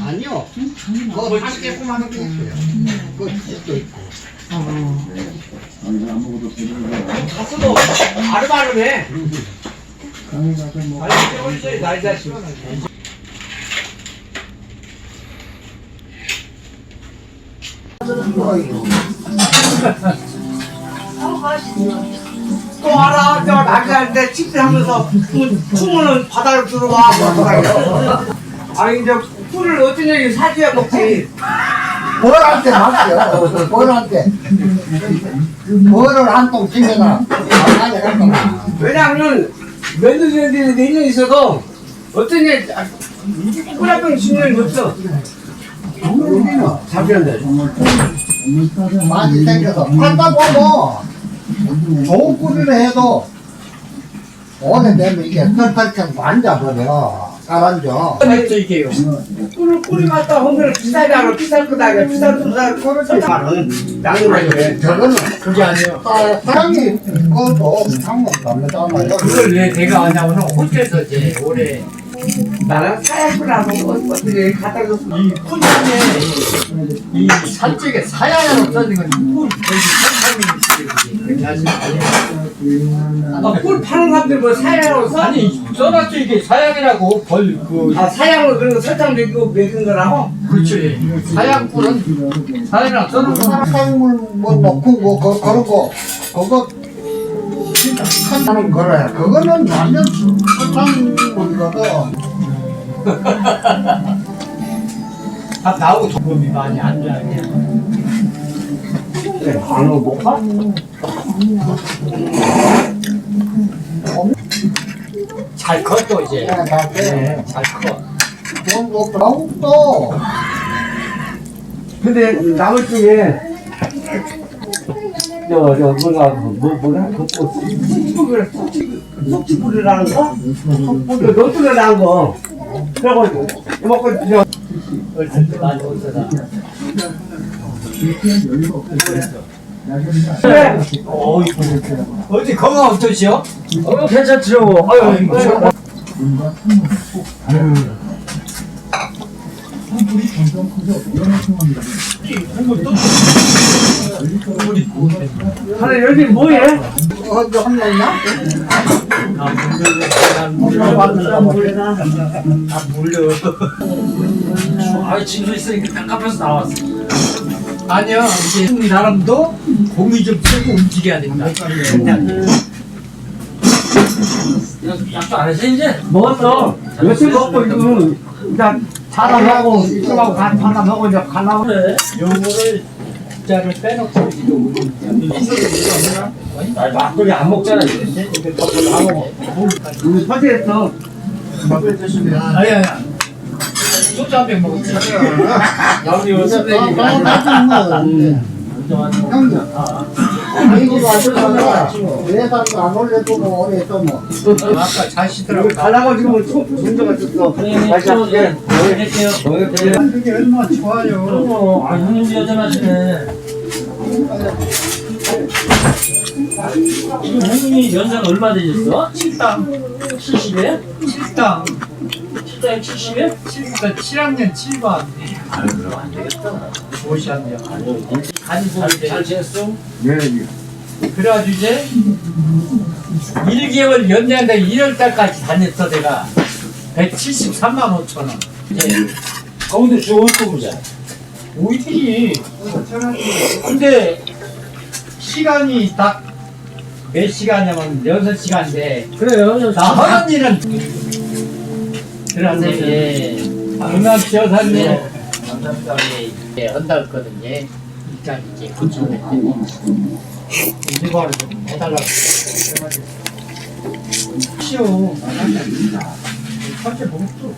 아니요. 뭐 하는 게 있어요. 그 집도 있고. 가스도 바로바로네. 아니, 깨고 있어요, 날 자식. 또 하나, 저 낙이한테 집회하면서 또 춤을 바다로 들어와. 아니, 이제 어떤 얘기 사줘야 먹지. 벌한테 맞죠. 벌한테. 벌을 한통 가져갔구나. 왜냐하면 몇년 전에 내년 있어도 어떤 애 꿀한병 주는 없어. 잡혔는데. 많이 생겨서 팔다 보면 좋은 꿀을 해도 오래되면 이게 털털처럼 앉아버려. 가라앉아. 이게요. 꿀을 꿀이 맞다 비싸지 않아. 비쌀 거다. 이게 비쌀 거다. 꿀을 설탕은 나는 거지. 저거는 그게 아니에요. 아, 사람이 그것도 상관 없다잖아요. 그걸 왜 내가 하냐면 호텔에서 이제 올해 나는 사약꿀하고 어떻게 갖다 줬어. 이 푸념에 이 산쪽에 사양을 없어진 건 꿀, 거 아, 꿀 파는 사람들 뭐 사양으로 써? 아니 써놨죠 이게 사양이라고 벌그 아, 사양으로 그런 거 설탕 넣고 먹은 거라고? 그렇지 사양 꿀은 사양이랑 써놓은 거 사탕물 뭐 넣고 뭐 그, 그런 거 그거 하는 거래. 그거는 완전 설탕물이거든. 다 나오고 도움이 많이 안 좋아해 네, 안 오고 가? 잘 컸또 이제. 네, 나한테 잘커. 돈도 더욱도 근데 나물 중에 저, 저, 뭐가, 뭐, 뭐라? 그, 속치불, 속치불이라는 거? 그 노트를한 거. 그래가지고, 먹고, 저, 없 어디 건강 어떠시오? 어, 괜찮죠. 아유, 이거. 하나 여기 뭐해? 어디 혼났나? 아 물려. 아 진도 있으니까 깜깜해서 나왔어. 아니야 이게 이 사람도 공이 좀 풀고 움직여야 된다. 약도 안 해서 이제 먹었어. 며칠 먹고 이거 일단 자랑하고 이쪽하고 하나 먹고 이제 가려고 그래. 요거를 자를 빼놓고 아, 막걸리 안 먹잖아. 이제 덮어서 안 먹어. 우리 설계했어. 아니 아니 소주 한병 먹었지. 아, 요새 나중에 형님 아이고 맞으잖아 예산도 안 올려주고 오래 또 뭐. 아까 잘 쉬더라고. 가려고 지금 총 문제가 있었어. 다시 할게. 할게요. 그게 얼마나 좋아요 아 형님 여전하시네. 형님이 연세가 얼마 되셨어? 7당 70에? 7당 7당에 70에? 7당 7학년 7반 아유 그럼 안 되겠다 무엇이었냐 간이 보이대 잘 지냈어? 네 그래가지고 이제 1개월 연장당 1월달까지 다녔어 내가. 173만 5천 원. 이제 가운데 좋은 거 보자. 오이들이. 근데 시간이 딱 몇 시간이냐면 6시간인데 그래요. 나 하는 일은 그래서 이제 중학교 여사님 이제 한다 했거든요 일단 이제 고쳐냈더니 일과를 좀 해달라고 쉬워 첫째 봉투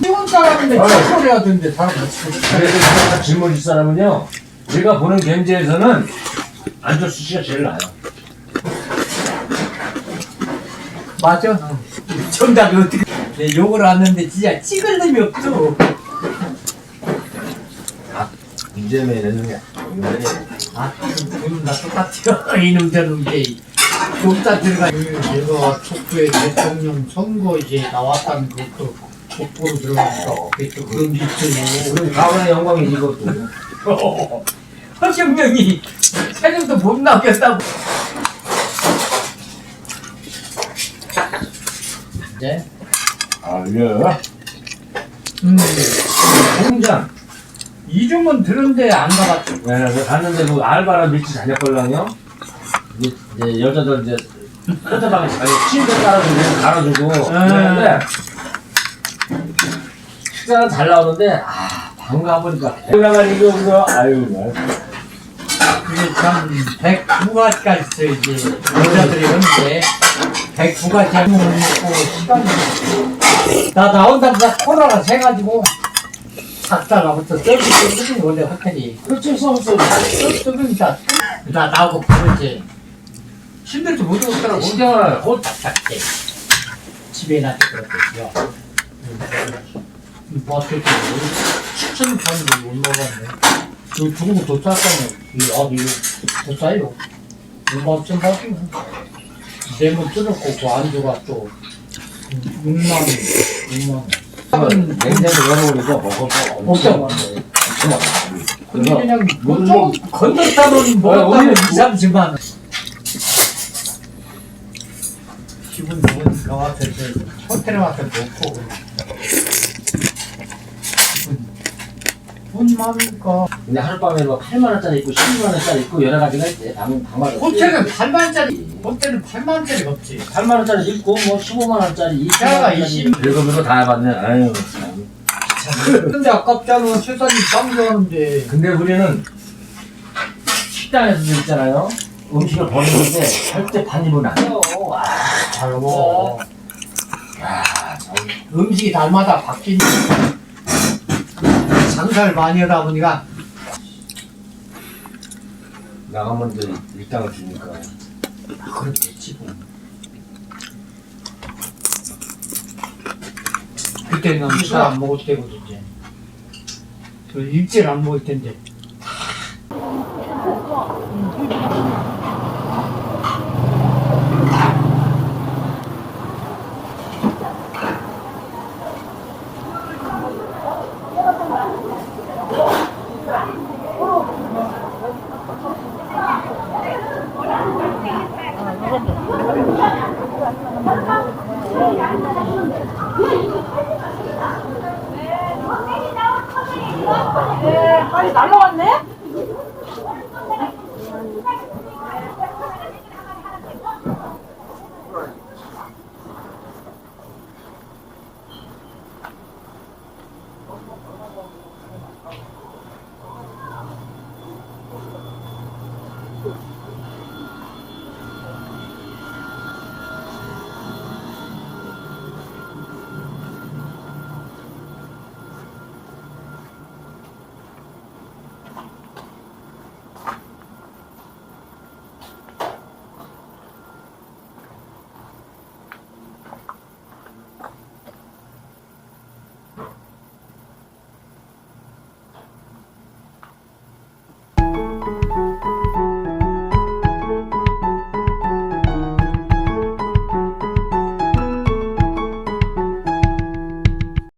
시원 사람인데 착소리 하던데 다 같이 그래도 제가 질문일 사람은요. 제가 보는 경제에서는 안철수 씨가 제일 나아요. 맞아. 정답이 어떻게? 내 욕을 왔는데 진짜 찍을 놈이 없어. 문제는 이런 게 아, 둘다 똑같아요. 이놈 저놈 이제 둘다 들어가. 얘가 촉구에 대통령 선거 이제 나왔다는 것도 촉구로 들어가니까 그게 또 그런 게 있어요. 우리 가문의 영광이지 이것도. 허경영이 사정도 못 나겠다고. 네. 아 예. 음, 공장. 이름은 들은데 안 가봤죠. 네, 네, 갔는데 그 알바랑 밀치 자녀걸랑요. 이제, 이제 여자들 이제 끝에방에 자기 침대 깔아주고 갈아주고 그러는데 식사는 잘 나오는데 아 방금 가보니까 게 없어. 아유 말. 그게 참 109가지가 있어요 이제 여자들이 하는데 109가지 하면 있고 시간이 나 나온다보다 코로나가 새가지고 작다가부터 서비스 쓰는 원래 호텔이 그렇지 서비스. 서비스니까 나 나오고 그러지 힘들지 못 오더라고 신경을 호 작게 집에 놔둬 그랬거든요 뭐 어떻게 추천 파는데 못 먹었네 그 죽으면 더 쌌다며 이 어디 더 싸요 얼마 좀 받으면 내면 뜯었고 그 안주가 또 6만 원 6만 원 냉장고 열어보니까 먹을 거 엄청 없죠. 많네. 근데 그래서 그냥 물론 뭐좀 건졌다면 뭐, 먹었다면 우리는 2, 30만 원 기분 좋으니까 와서 이제 호텔에 와서 놓고 돈 많으니까 근데 하룻밤에 뭐 8만 원짜리 있고 12만 원짜리 있고 여러 가지가 있대. 방 방마다. 호텔은 8만짜리 호텔은 8만짜리 없지 8만 원짜리 있고 뭐 15만 원짜리 20만 야가 원짜리 20. 별거 별거 다 해봤네. 아유 참. 근데 아깝잖아 세상이 깜짝하는데 근데 우리는 식당에서 있잖아요. 음식을 버리는데 절대 반 입은 안 해요. 아, 잘 먹어 아, 참. 음식이 날마다 바뀌니까 장사를 많이 하다 보니까 나가면 이제 일당을 주니까. 아, 그렇겠지 뭐. 그때는 잘안 먹을 때거든요. 그 일제를 안 먹을 텐데.